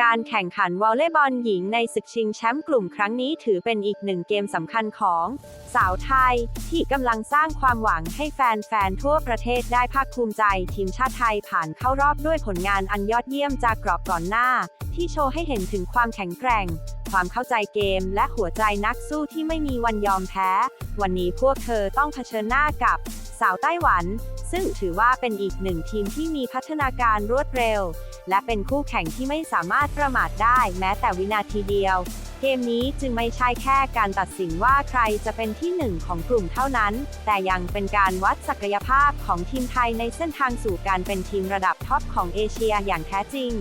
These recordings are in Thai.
การแข่งขันวอลเลย์บอลหญิงในศึกชิงแชมป์กลุ่มครั้งนี้ถือเป็นอีกหนึ่งเกมสำคัญของ สาวไทย ที่กำลังสร้างความหวังให้แฟนๆทั่วประเทศได้ภาคภูมิใจ ทีมชาติไทยผ่านเข้ารอบด้วยผลงานอันยอดเยี่ยมจากกรอบก่อนหน้า ที่โชว์ให้เห็นถึงความแข็งแกร่ง ความเข้าใจเกม และหัวใจนักสู้ที่ไม่มีวันยอมแพ้ วันนี้พวกเธอต้องเผชิญหน้ากับ สาวไต้หวัน ซึ่งถือว่าเป็นอีกหนึ่งทีมที่มีพัฒนาการรวดเร็ว และเป็นคู่แข่งที่ไม่สามารถประมาทได้แม้แต่วินาทีเดียว เกมนี้จึงไม่ใช่แค่การตัดสินว่าใครจะเป็นที่หนึ่งของกลุ่มเท่านั้น แต่ยังเป็นการวัดศักยภาพของทีมไทยในเส้นทางสู่การเป็นทีมระดับท็อปของเอเชียอย่างแท้จริง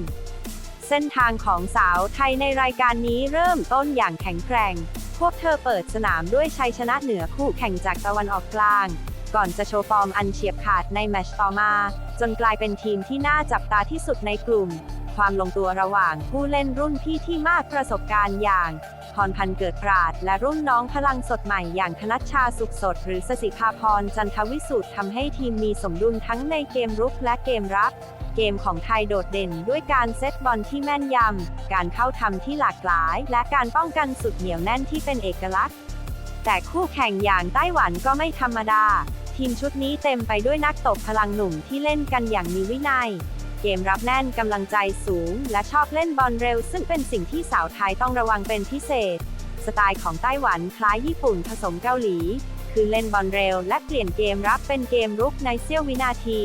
เส้นทางของสาวไทยในรายการนี้เริ่มต้นอย่างแข็งแกร่ง พวกเธอเปิดสนามด้วยชัยชนะเหนือคู่แข่งจากตะวันออกกลาง ก่อนจะโชว์ฟอร์มอันเฉียบขาดในแมตช์ต่อมา จนกลายเป็นทีมที่น่าจับตาที่สุดในกลุ่ม ความลงตัวระหว่างผู้เล่นรุ่นพี่ที่มากประสบการณ์อย่างพรพันธ์เกิดปราด และรุ่นน้องพลังสดใหม่อย่างธนัชชาสุขสด หรือสสิภาพรจันทวิสุทธ์ทำให้ทีมมีสมดุลทั้งในเกมรุกและเกมรับเกมของไทยโดดเด่นด้วยการเซตบอลที่แม่นยำ การเข้าทำที่หลากหลาย และการป้องกันสุดเหนียวแน่นที่เป็นเอกลักษณ์ แต่คู่แข่งอย่างไต้หวันก็ไม่ธรรมดา ทีมชุดนี้เต็มไปด้วยนักตบพลังหนุ่มที่เล่นกันอย่างมีวินัย เกมรับแน่นกำลังใจสูง และชอบเล่นบอลเร็ว ซึ่งเป็นสิ่งที่สาวไทยต้องระวังเป็นพิเศษ สไตล์ของไต้หวันคล้ายญี่ปุ่นผสมเกาหลี คือเล่นบอลเร็ว และเปลี่ยนเกมรับเป็นเกมรุกในเสี้ยววินาที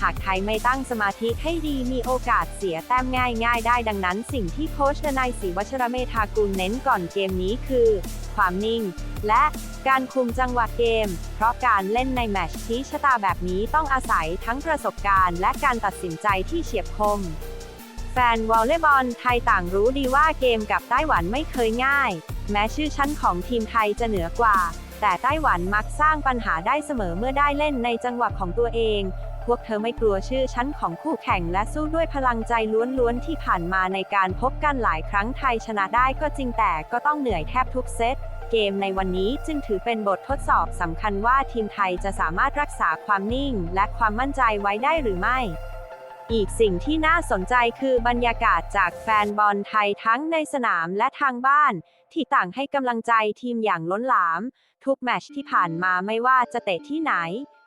หากไทยไม่ตั้งสมาธิให้ดีมีโอกาสเสียแต้มง่ายๆ ได้ดังนั้นสิ่งที่โค้ชนายศรีวัชรเมธากุลเน้นก่อนเกมนี้คือ ความนิ่ง และการคุมจังหวะเกม เพราะการเล่นในแมตช์ชี้ชะตาแบบนี้ต้องอาศัยทั้งประสบการณ์ และการตัดสินใจที่เฉียบคม แฟนวอลเลย์บอลไทยต่างรู้ดีว่าเกมกับไต้หวันไม่เคยง่าย แม้ชื่อชั้นของทีมไทยจะเหนือกว่าแต่ไต้หวันมักสร้างปัญหาได้เสมอเมื่อได้เล่นในจังหวะของตัวเอง พวกเธอไม่กลัวชื่อชั้นของคู่แข่งและสู้ด้วยพลังใจล้วนๆที่ผ่านมาในการพบกันหลายครั้งไทยชนะได้ก็จริงแต่ก็ต้องเหนื่อยแทบทุกเซต เกมในวันนี้จึงถือเป็นบททดสอบสำคัญว่าทีมไทยจะสามารถรักษาความนิ่งและความมั่นใจไว้ได้หรือไม่อีกสิ่งที่น่าสนใจคือบรรยากาศจากแฟนบอลไทยทั้งในสนามและทางบ้าน ที่ต่างให้กำลังใจทีมอย่างล้นหลาม ทุกแมชที่ผ่านมาไม่ว่าจะเตะที่ไหน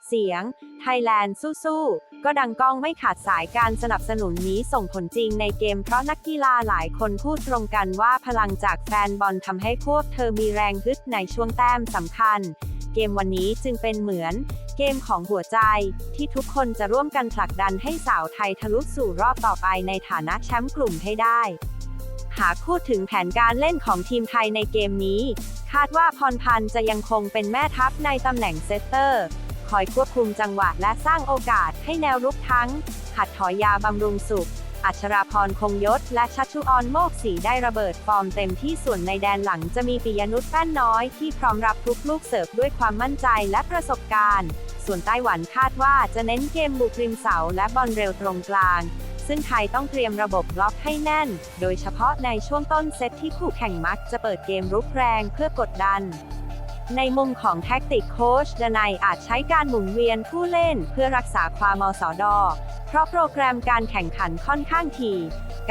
เสียง ไทยแลนด์สู้ๆ ก็ดังก้องไม่ขาดสายการสนับสนุนนี้ส่งผลจริงในเกมเพราะนักกีฬาหลายคนพูดตรงกันว่าพลังจากแฟนบอลทำให้พวกเธอมีแรงฮึดในช่วงแต้มสำคัญ เกมวันนี้จึงเป็นเหมือน เกมของหัวใจ ที่ทุกคนจะร่วมกันผลักดันให้สาวไทยทะลุสู่รอบต่อไปในฐานะแชมป์กลุ่มให้ได้หากพูดถึงแผนการเล่นของทีมไทยในเกมนี้ คาดว่าพรพันธ์จะยังคงเป็นแม่ทัพในตำแหน่งเซตเตอร์ คอยควบคุมจังหวะและสร้างโอกาสให้แนวรุกทั้ง หัดถอยยาบำรุงสุข อัชราพรคงยศ และชัชชุออนโมกศรีได้ระเบิดฟอร์มเต็มที่ส่วนในแดนหลังจะมีปิยนุชแป้นน้อย ที่พร้อมรับทุกลูกเสิร์ฟด้วยความมั่นใจและประสบการณ์ ส่วนไต้หวันคาดว่าจะเน้นเกมบุกริมเสาและบอลเร็วตรงกลางซึ่งไทยต้องเตรียมระบบบล็อกให้แน่น โดยเฉพาะในช่วงต้นเซตที่คู่แข่งมักจะเปิดเกมรุกแรงเพื่อกดดัน ในมุมของแท็กติกโค้ชดนัยอาจใช้การหมุนเวียนผู้เล่นเพื่อรักษาความมสอดเพราะโปรแกรมการแข่งขันค่อนข้างถี่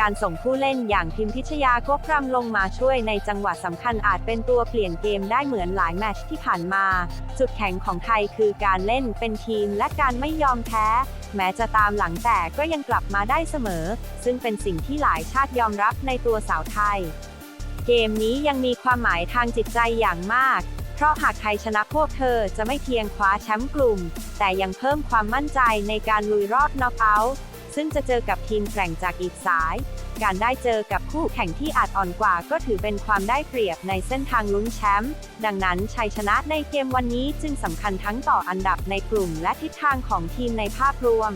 การส่งผู้เล่นอย่างพิมพิชยาก็พรำลงมาช่วยในจังหวะสำคัญอาจเป็นตัวเปลี่ยนเกมได้เหมือนหลายแมตช์ที่ผ่านมา จุดแข็งของไทยคือการเล่นเป็นทีมและการไม่ยอมแพ้ แม้จะตามหลังแต่ก็ยังกลับมาได้เสมอ ซึ่งเป็นสิ่งที่หลายชาติยอมรับในตัวสาวไทย เกมนี้ยังมีความหมายทางจิตใจอย่างมาก เพราะหากไทยชนะพวกเธอจะไม่เพียงคว้าแชมป์กลุ่ม แต่ยังเพิ่มความมั่นใจในการลุยรอบน็อกเอาท์ซึ่งจะเจอกับทีมแกร่งจากอีกสาย การได้เจอกับคู่แข่งที่อาจอ่อนกว่าก็ถือเป็นความได้เปรียบในเส้นทางลุ้นแชมป์ดังนั้นชัยชนะในเกมวันนี้จึงสำคัญทั้งต่ออันดับในกลุ่มและทิศทางของทีมในภาพรวม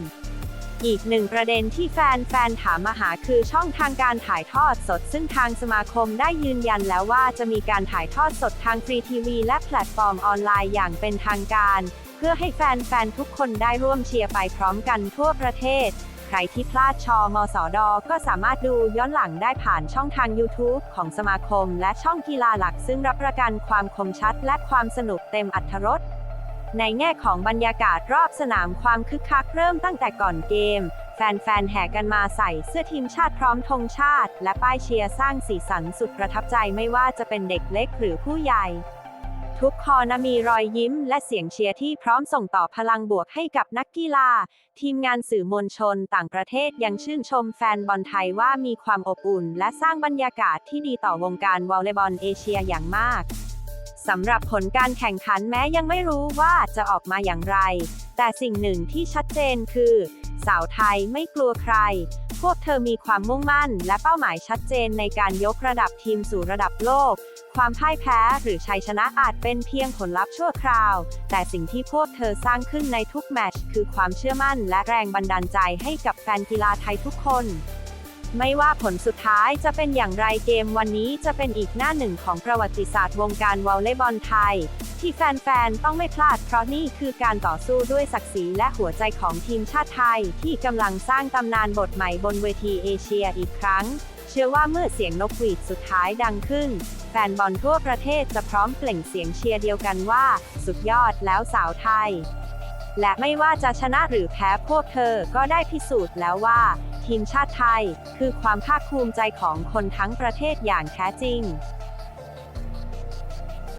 อีกหนึ่งประเด็นที่แฟนๆถามมาหาคือช่องทางการถ่ายทอดสด ซึ่งทางสมาคมได้ยืนยันแล้วว่าจะมีการถ่ายทอดสดทางฟรีทีวีและแพลตฟอร์มออนไลน์อย่างเป็นทางการ เพื่อให้แฟนๆทุกคนได้ร่วมเชียร์ไปพร้อมกันทั่วประเทศ ใครที่พลาดชอมสอดอก็สามารถดูย้อนหลังได้ผ่านช่องทาง YouTube ของสมาคม และช่องกีฬาหลักซึ่งรับประกันความคมชัดและความสนุกเต็มอัธรส ในแง่ของบรรยากาศรอบสนามความคึกคักเริ่มตั้งแต่ก่อนเกม แฟนๆ แห่กันมาใส่เสื้อทีมชาติพร้อมธงชาติ และป้ายเชียร์สร้างสีสันสุดประทับใจไม่ว่าจะเป็นเด็กเล็กหรือผู้ใหญ่ ทุกคอนะมีรอยยิ้ม และเสียงเชียร์ที่พร้อมส่งต่อพลังบวกให้กับนักกีฬา ทีมงานสื่อมวลชนต่างประเทศยังชื่นชมแฟนบอลไทยว่ามีความอบอุ่น และสร้างบรรยากาศที่ดีต่อวงการวอลเลย์บอลเอเชียอย่างมาก สำหรับผลการแข่งขันแม้ยังไม่รู้ว่าจะออกมาอย่างไร แต่สิ่งหนึ่งที่ชัดเจนคือ สาวไทยไม่กลัวใคร พวกเธอมีความมุ่งมั่น และเป้าหมายชัดเจนในการยกระดับทีมสู่ระดับโลก ความพ่ายแพ้หรือชัยชนะอาจเป็นเพียงผลลัพธ์ชั่วคราว แต่สิ่งที่พวกเธอสร้างขึ้นในทุกแมตช์คือความเชื่อมั่น และแรงบันดาลใจให้กับแฟนกีฬาไทยทุกคน ไม่ว่าผลสุดท้ายจะเป็นอย่างไรเกมวันนี้จะเป็นอีกหน้าหนึ่งของประวัติศาสตร์วงการวอลเลย์บอลไทย ที่แฟนๆ ต้องไม่พลาดเพราะนี่คือการต่อสู้ด้วยศักดิ์ศรีและหัวใจของทีมชาติไทย ที่กำลังสร้างตำนานบทใหม่บนเวทีเอเชียอีกครั้ง เชื่อว่าเมื่อเสียงนกหวีดสุดท้ายดังขึ้น แฟนบอลทั่วประเทศจะพร้อมเปล่งเสียงเชียร์เดียวกันว่า สุดยอดแล้วสาวไทยและไม่ว่าจะชนะหรือแพ้พวกเธอก็ได้พิสูจน์แล้วว่า ทีมชาติไทย คือความภาคภูมิใจของคนทั้งประเทศอย่างแท้จริง